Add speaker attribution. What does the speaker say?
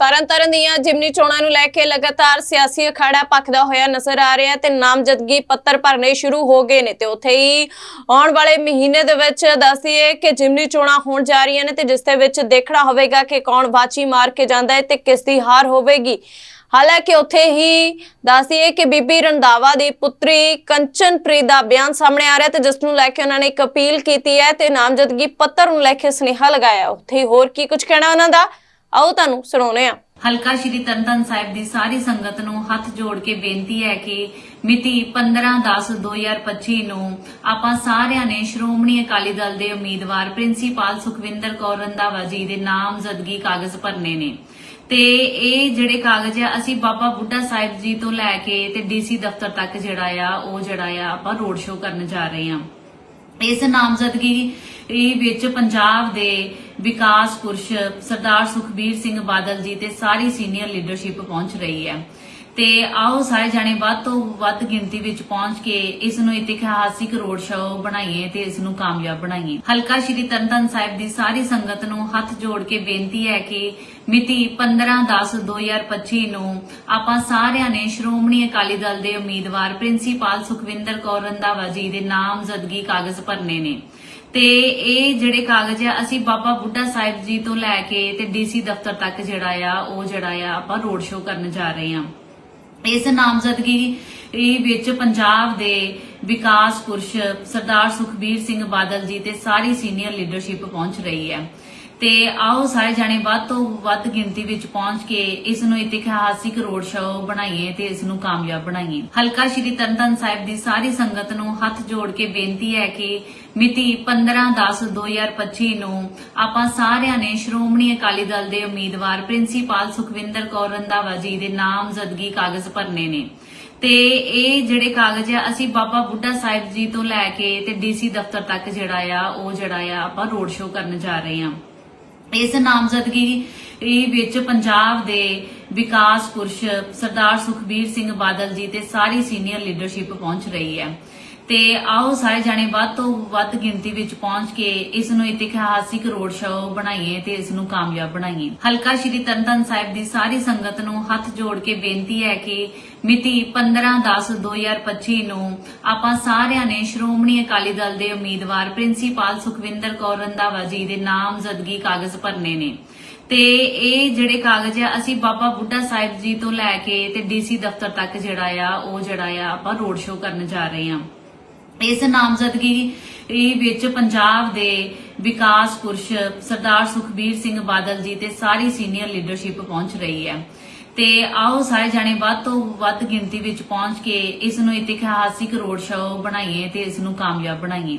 Speaker 1: ਤਰਨਤਾਰਨ ਦੀਆਂ ਜਿਮਨੀ ਚੋਣਾਂ ਨੂੰ ਲੈ ਕੇ ਲਗਾਤਾਰ ਸਿਆਸੀ ਅਖਾੜਾ ਪੱਕਦਾ ਹੋਇਆ ਨਜ਼ਰ ਆ ਰਿਹਾ ਤੇ ਨਾਮਜ਼ਦਗੀ ਪੱਤਰ ਭਰਨੇ ਸ਼ੁਰੂ ਹੋ ਗਏ ਨੇ ਤੇ ਉੱਥੇ ਹੀ ਆਉਣ ਵਾਲੇ ਮਹੀਨੇ ਦੇ ਵਿੱਚ ਦੱਸੀਏ ਕਿ ਜਿਮਨੀ ਚੋਣਾਂ ਹੋਣ ਜਾ ਰਹੀਆਂ ਨੇ ਤੇ ਜਿਸ ਦੇ ਵਿੱਚ ਦੇਖਣਾ ਹੋਵੇਗਾ ਕਿ ਕੌਣ ਬਾਚੀ ਮਾਰ ਕੇ ਜਾਂਦਾ ਹੈ ਤੇ ਕਿਸ ਦੀ ਹਾਰ ਹੋਵੇਗੀ। ਹਾਲਾਂਕਿ ਉੱਥੇ ਹੀ ਦੱਸੀਏ ਕਿ ਬੀਬੀ ਰੰਧਾਵਾ ਦੀ ਪੁੱਤਰੀ ਕੰਚਨਪ੍ਰੀਤ ਦਾ ਬਿਆਨ ਸਾਹਮਣੇ ਆ ਰਿਹਾ ਤੇ ਜਿਸ ਨੂੰ ਲੈ ਕੇ ਉਹਨਾਂ ਨੇ ਇੱਕ ਅਪੀਲ ਕੀਤੀ ਹੈ ਤੇ ਨਾਮਜ਼ਦਗੀ ਪੱਤਰ ਨੂੰ ਲੈ ਕੇ ਸੁਨੇਹਾ ਲਗਾਇਆ। ਉੱਥੇ ਹੋਰ ਕੀ ਕੁਝ ਕਹਿਣਾ ਉਹਨਾਂ ਦਾ? ਆਓ ਤੁਹਾਨੂੰ ਸੁਣਾਉਂਦੇ ਹਾਂ।
Speaker 2: ਹਲਕਾ ਸ਼੍ਰੀ ਤਰਨਤਾਰਨ ਸਾਹਿਬ ਦੀ ਸਾਰੀ ਸੰਗਤ ਨੂੰ ਹੱਥ ਜੋੜ ਕੇ ਬੇਨਤੀ ਹੈ ਕਿ ਮਿਤੀ 15/10/2025 ਨੂੰ ਆਪਾਂ ਸਾਰਿਆਂ ਨੇ ਸ਼੍ਰੋਮਣੀ ਅਕਾਲੀ ਦਲ ਦੇ ਉਮੀਦਵਾਰ ਪ੍ਰਿੰਸੀਪਲ ਸੁਖਵਿੰਦਰ ਕੌਰ ਰੰਧਾਵਾ ਜੀ ਦੇ ਨਾਮਜ਼ਦਗੀ ਕਾਗਜ਼ ਭਰਨੇ ਨੇ। ਤੇ ਇਹ ਜਿਹੜੇ ਕਾਗਜ਼ ਆ, ਅਸੀਂ ਬਾਬਾ ਬੁੱਢਾ ਸਾਹਿਬ ਜੀ ਤੋਂ ਲੈ ਕੇ ਤੇ ਡੀਸੀ ਦਫ਼ਤਰ ਤੱਕ ਜਿਹੜਾ ਆ, ਉਹ ਜਿਹੜਾ ਆ, ਆਪਾਂ ਰੋਡ ਸ਼ੋਅ ਕਰਨ ਜਾ ਰਹੇ ਹਾਂ। ਇਸ ਨਾਮਜ਼ਦਗੀ ਇਹ ਵਿੱਚ ਪੰਜਾਬ ਦੇ ਵਿਕਾਸ ਪੁਰਸ਼ ਸਰਦਾਰ ਸੁਖਬੀਰ ਸਿੰਘ ਬਾਦਲ ਜੀ ਤੇ ਸਾਰੀ ਸੀਨੀਅਰ ਲੀਡਰਸ਼ਿਪ ਪਹੁੰਚ ਰਹੀ ਹੈ। ਤੇ ਆਓ ਸਾਰੇ ਜਾਣੇ ਵੱਧ ਤੋਂ ਵੱਧ ਗਿਣਤੀ ਵਿੱਚ ਪਹੁੰਚ ਕੇ ਇਸ ਨੂੰ ਇਤਿਹਾਸਿਕ ਰੋਡ ਸ਼ੋਅ ਬਣਾਈਏ ਤੇ ਇਸ ਨੂੰ ਕਾਮਯਾਬ ਬਣਾਈਏ। ਹਲਕਾ ਸ਼੍ਰੀ ਤਰਨਤਾਰਨ ਸਾਹਿਬ ਦੀ ਸਾਰੀ ਸੰਗਤ ਨੂੰ ਹੱਥ ਜੋੜ ਕੇ ਬੇਨਤੀ ਹੈ ਕਿ ਮਿਤੀ 15/10/2025 ਨੂੰ ਆਪਾਂ ਸਾਰਿਆਂ ਨੇ ਸ਼੍ਰੋਮਣੀ ਅਕਾਲੀ ਦਲ ਦੇ ਉਮੀਦਵਾਰ ਪ੍ਰਿੰਸੀਪਲ ਸੁਖਵਿੰਦਰ ਕੌਰ ਰੰਧਾਵਾ ਜੀ ਦੇ ਨਾਮਜ਼ਦਗੀ ਕਾਗਜ਼ ਭਰਨੇ ਨੇ। ਤੇ ਇਹ ਜਿਹੜੇ ਕਾਗਜ਼ ਆ, ਅਸੀਂ ਬਾਬਾ ਬੁੱਢਾ ਸਾਹਿਬ ਜੀ ਤੋਂ ਲੈ ਕੇ ਤੇ ਡੀਸੀ ਦਫ਼ਤਰ ਤੱਕ ਜਿਹੜਾ ਆ, ਉਹ ਜਿਹੜਾ ਆ, ਆਪਾਂ ਰੋਡ ਸ਼ੋਅ ਕਰਨ ਜਾ ਰਹੇ ਆ ਇਸ ਨਾਮਜ਼ਦਗੀ ਇਹ ਵਿੱਚ ਪੰਜਾਬ ਦੇ ਵਿਕਾਸ ਪੁਰਸ਼ ਸਰਦਾਰ ਸੁਖਬੀਰ ਸਿੰਘ ਬਾਦਲ ਜੀ ਤੇ ਸਾਰੀ ਸੀਨੀਅਰ ਲੀਡਰਸ਼ਿਪ ਪਹੁੰਚ ਰਹੀ ਹੈ। ਤੇ ਆਓ ਸਾਰੇ ਜਾਣੇ ਵੱਧ ਤੋਂ ਵੱਧ ਗਿਣਤੀ ਵਿੱਚ ਪਹੁੰਚ ਕੇ ਇਸ ਨੂੰ ਇਤਿਹਾਸਿਕ ਰੋਡ ਸ਼ੋਅ ਬਣਾਈਏ ਤੇ ਇਸ ਨੂੰ ਕਾਮਯਾਬ ਬਣਾਈਏ। ਹਲਕਾ ਸ਼੍ਰੀ ਤਰਨਤਾਰਨ ਸਾਹਿਬ ਦੀ ਸਾਰੀ ਸੰਗਤ ਨੂੰ ਹੱਥ ਜੋੜ ਕੇ ਬੇਨਤੀ ਹੈ ਕਿ ਮਿਤੀ 15/10/2025 ਨੂੰ ਆਪਾਂ ਸਾਰਿਆਂ ਨੇ ਸ਼੍ਰੋਮਣੀ ਅਕਾਲੀ ਦਲ ਦੇ ਉਮੀਦਵਾਰ ਪ੍ਰਿੰਸੀਪਲ ਸੁਖਵਿੰਦਰ ਕੌਰ ਰੰਧਾਵਾ ਜੀ ਦੇ ਨਾਮਜ਼ਦਗੀ ਕਾਗਜ਼ ਭਰਨੇ ਨੇ। ਤੇ ਇਹ ਜਿਹੜੇ ਕਾਗਜ਼ ਆ, ਅਸੀਂ ਬਾਬਾ ਬੁੱਢਾ ਸਾਹਿਬ ਜੀ ਤੋਂ ਲੈ ਕੇ ਤੇ ਡੀਸੀ ਦਫ਼ਤਰ ਤੱਕ ਜਿਹੜਾ ਆ, ਉਹ ਜਿਹੜਾ ਆ ਆਪਾਂ ਰੋਡ ਸ਼ੋਅ ਕਰਨ ਜਾ ਰਹੇ ਆ ਇਸ ਨਾਮਜ਼ਦਗੀ ਇਹ ਵਿੱਚ ਪੰਜਾਬ ਦੇ ਵਿਕਾਸ ਪੁਰਸ਼ ਸਰਦਾਰ ਸੁਖਬੀਰ ਸਿੰਘ ਬਾਦਲ ਜੀ ਤੇ ਸਾਰੀ ਸੀਨੀਅਰ ਲੀਡਰਸ਼ਿਪ ਪਹੁੰਚ ਰਹੀ ਹੈ। ਤੇ ਆਓ ਸਾਰੇ ਜਾਣੇ ਵੱਧ ਤੋਂ ਵੱਧ ਗਿਣਤੀ ਵਿੱਚ ਪਹੁੰਚ ਕੇ ਇਸ ਨੂੰ ਇਤਿਹਾਸਿਕ ਰੋਡ ਸ਼ੋਅ ਬਣਾਈਏ ਤੇ ਇਸ ਨੂੰ ਕਾਮਯਾਬ ਬਣਾਈਏ। ਹਲਕਾ ਸ਼੍ਰੀ ਤਰਨਤਾਰਨ ਸਾਹਿਬ ਦੀ ਸਾਰੀ ਸੰਗਤ ਨੂੰ ਹੱਥ ਜੋੜ ਕੇ ਬੇਨਤੀ ਹੈ ਕਿ ਮਿਤੀ 15/10/2025 ਨੂੰ ਆਪਾਂ ਸਾਰਿਆਂ ਨੇ ਸ਼੍ਰੋਮਣੀ ਅਕਾਲੀ ਦਲ ਦੇ ਉਮੀਦਵਾਰ ਪ੍ਰਿੰਸੀਪਲ ਸੁਖਵਿੰਦਰ ਕੌਰ ਰੰਧਾਵਾ ਜੀ ਦੇ ਨਾਮਜ਼ਦਗੀ ਕਾਗਜ਼ ਭਰਨੇ ਨੇ। ਤੇ ਇਹ ਜਿਹੜੇ ਕਾਗਜ਼ ਆ, ਅਸੀਂ ਬਾਬਾ ਬੁੱਢਾ ਸਾਹਿਬ ਜੀ ਤੋਂ ਲੈ ਕੇ ਤੇ ਡੀਸੀ ਦਫ਼ਤਰ ਤੱਕ ਜਿਹੜਾ ਆ, ਉਹ ਜਿਹੜਾ ਆ ਆਪਾਂ ਰੋਡ ਸ਼ੋਅ ਕਰਨ ਜਾ ਰਹੇ ਹਾਂ। ਇਸ ਨਾਮਜ਼ਦਗੀ ਇਹ ਵਿੱਚ ਪੰਜਾਬ ਦੇ ਵਿਕਾਸ ਪੁਰਸ਼ ਸਰਦਾਰ ਸੁਖਬੀਰ ਸਿੰਘ ਬਾਦਲ ਜੀ ਤੇ ਸਾਰੀ ਸੀਨੀਅਰ ਲੀਡਰਸ਼ਿਪ ਪਹੁੰਚ ਰਹੀ ਹੈ। ਤੇ ਆਓ ਸਾਰੇ ਜਾਣੇ ਵੱਧ ਤੋਂ ਵੱਧ ਗਿਣਤੀ ਵਿੱਚ ਪਹੁੰਚ ਕੇ ਇਸ ਨੂੰ ਇਤਿਹਾਸਿਕ ਰੋਡ ਸ਼ੋਅ ਬਣਾਈਏ ਤੇ ਇਸ ਨੂੰ ਕਾਮਯਾਬ ਬਣਾਈਏ।